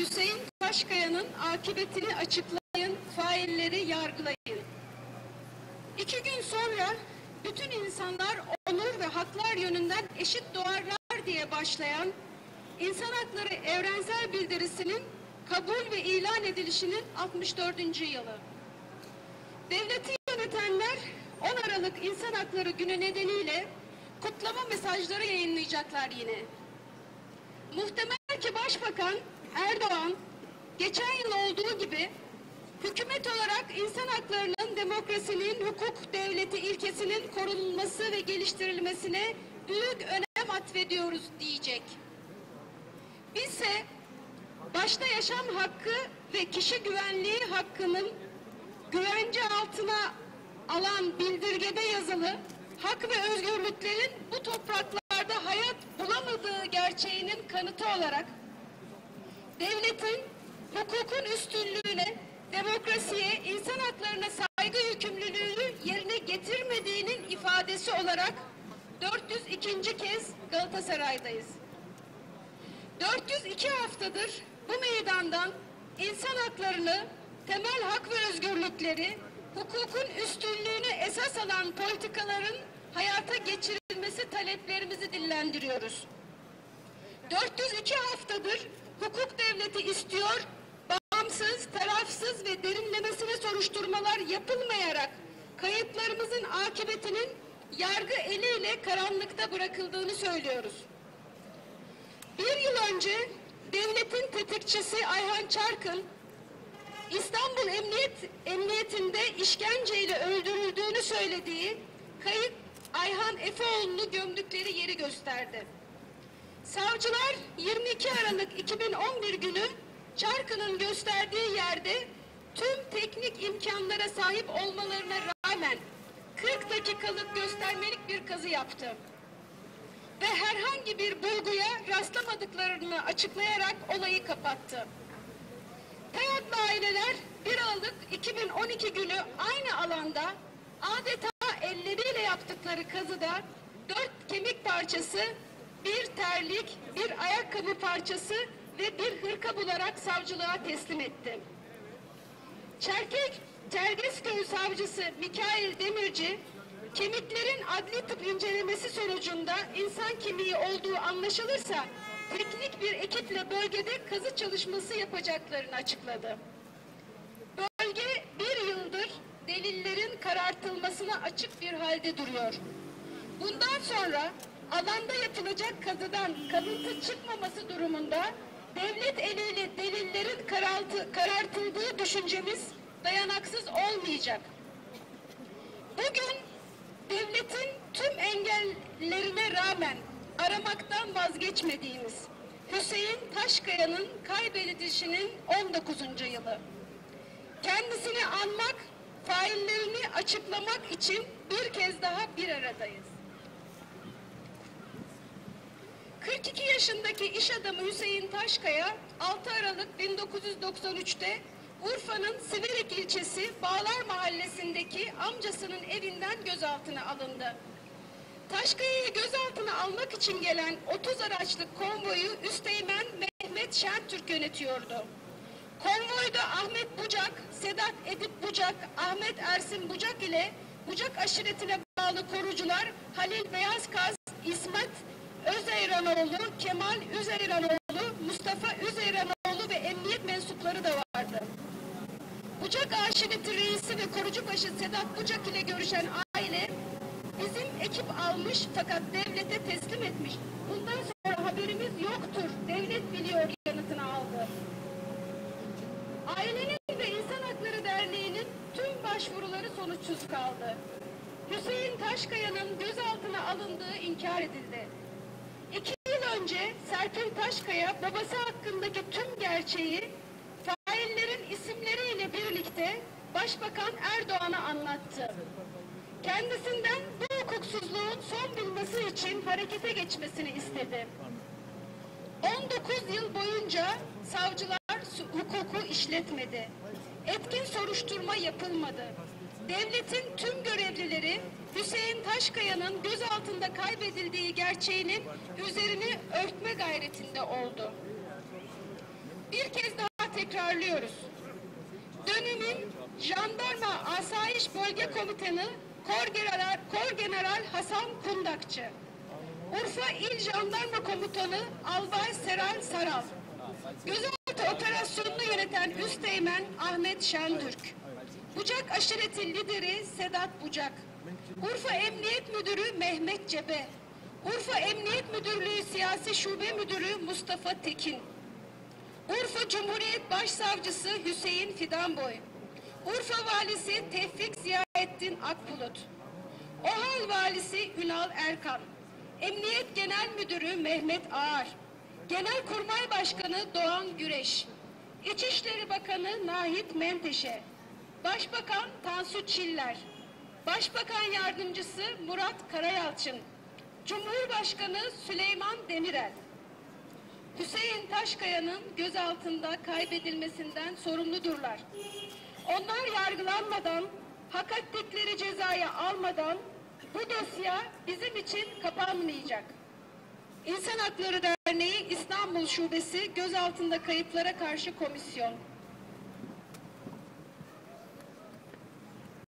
Hüseyin Taşkaya'nın akıbetini açıklayın, failleri yargılayın. İki gün sonra bütün insanlar onur ve haklar yönünden eşit doğarlar diye başlayan İnsan Hakları Evrensel Bildirisi'nin kabul ve ilan edilişinin 64. yılı. Devleti yönetenler 10 Aralık İnsan Hakları Günü nedeniyle kutlama mesajları yayınlayacaklar yine. Muhtemel ki Başbakan Erdoğan geçen yıl olduğu gibi hükümet olarak insan haklarının, demokrasinin, hukuk devleti ilkesinin korunması ve geliştirilmesine büyük önem atfediyoruz diyecek. Bizse başta yaşam hakkı ve kişi güvenliği hakkının güvence altına alan bildirgede yazılı hak ve özgürlüklerin bu topraklarda hayat bulamadığı gerçeğinin kanıtı olarak devletin hukukun üstünlüğüne, demokrasiye, insan haklarına saygı yükümlülüğünü yerine getirmediğinin ifadesi olarak 402. kez Galatasaray'dayız. 402 haftadır bu meydandan insan haklarını, temel hak ve özgürlükleri, hukukun üstünlüğünü esas alan politikaların hayata geçirilmesi taleplerimizi dillendiriyoruz. 402 haftadır hukuk devleti istiyor, bağımsız, tarafsız ve derinlemesine soruşturmalar yapılmayarak kayıplarımızın akıbetinin yargı eliyle karanlıkta bırakıldığını söylüyoruz. Bir yıl önce devletin tetikçisi Ayhan Çarkın İstanbul Emniyet Emniyetinde işkenceyle öldürüldüğünü söylediği kayıp Ayhan Efeoğlu'nu gömdükleri yeri gösterdi. Savcılar 22 Aralık 2011 günü Çarkı'nın gösterdiği yerde tüm teknik imkanlara sahip olmalarına rağmen 40 dakikalık göstermelik bir kazı yaptı. Ve herhangi bir bulguya rastlamadıklarını açıklayarak olayı kapattı. Hayatlı aileler 1 Aralık 2012 günü aynı alanda adeta elleriyle yaptıkları kazıda dört kemik parçası, bir terlik, bir ayakkabı parçası ve bir hırka bularak savcılığa teslim etti. Çerkek, Çerkezköy savcısı Mikail Demirci, kemiklerin adli tıp incelemesi sonucunda insan kemiği olduğu anlaşılırsa teknik bir ekiple bölgede kazı çalışması yapacaklarını açıkladı. Bölge bir yıldır delillerin karartılmasına açık bir halde duruyor. Bundan sonra alanda yapılacak kazıdan kalıntı çıkmaması durumunda devlet eliyle delillerin karartı, karartıldığı düşüncemiz dayanaksız olmayacak. Bugün devletin tüm engellerine rağmen aramaktan vazgeçmediğimiz Hüseyin Taşkaya'nın kaybedilişinin 19. yılı. Kendisini anmak, faillerini açıklamak için bir kez daha bir aradayız. 42 yaşındaki iş adamı Hüseyin Taşkaya 6 Aralık 1993'te Urfa'nın Siverik ilçesi Bağlar Mahallesi'ndeki amcasının evinden gözaltına alındı. Taşkaya'yı gözaltına almak için gelen 30 araçlık konvoyu Üsteğmen Mehmet Şentürk yönetiyordu. Konvoyda Ahmet Bucak, Sedat Edip Bucak, Ahmet Ersin Bucak ile Bucak aşiretine bağlı korucular Halil Beyazkaz, İsmet Özeyranoğlu, Kemal Üzeyranoğlu, Mustafa Üzeyranoğlu ve emniyet mensupları da vardı. Bucak aşireti reisi ve korucubaşı Sedat Bucak ile görüşen aile bizim ekip almış fakat devlete teslim etmiş. Bundan sonra haberimiz yoktur. Devlet biliyor yanıtını aldı. Ailenin ve İnsan Hakları Derneği'nin tüm başvuruları sonuçsuz kaldı. Hüseyin Taşkaya'nın gözaltına alındığı inkar edildi. Önce Serpil Taşkaya babası hakkındaki tüm gerçeği faillerin isimleriyle birlikte Başbakan Erdoğan'a anlattı. Kendisinden bu hukuksuzluğun son bulması için harekete geçmesini istedi. 19 yıl boyunca savcılar hukuku işletmedi. Etkin soruşturma yapılmadı. Devletin tüm görevlileri Hüseyin Taşkaya'nın gözaltında kaybedildiği gerçeğinin üzerini örtme gayretinde oldu. Bir kez tekrarlıyoruz. Dönemin Jandarma Asayiş Bölge Komutanı Kor General, Kor General Hasan Kundakçı. Urfa İl Jandarma Komutanı Albay Seral Saral. Gözaltı operasyonunu yöneten Üsteğmen Ahmet Şentürk. Bucak aşireti lideri Sedat Bucak. Urfa Emniyet Müdürü Mehmet Cebe. Urfa Emniyet Müdürlüğü Siyasi Şube Müdürü Mustafa Tekin. Urfa Cumhuriyet Başsavcısı Hüseyin Fidanboy. Urfa Valisi Tevfik Ziyaettin Akbulut. OHAL Valisi Ünal Erkan. Emniyet Genel Müdürü Mehmet Ağar. Genelkurmay Başkanı Doğan Güreş. İçişleri Bakanı Nahit Menteşe. Başbakan Tansu Çiller. Başbakan Yardımcısı Murat Karayalçın. Cumhurbaşkanı Süleyman Demirel. Hüseyin Taşkaya'nın gözaltında kaybedilmesinden sorumludurlar. Onlar yargılanmadan, hak ettikleri cezayı almadan bu dosya bizim için kapanmayacak. İnsan Hakları Derneği İstanbul Şubesi Gözaltında Kayıplara Karşı Komisyon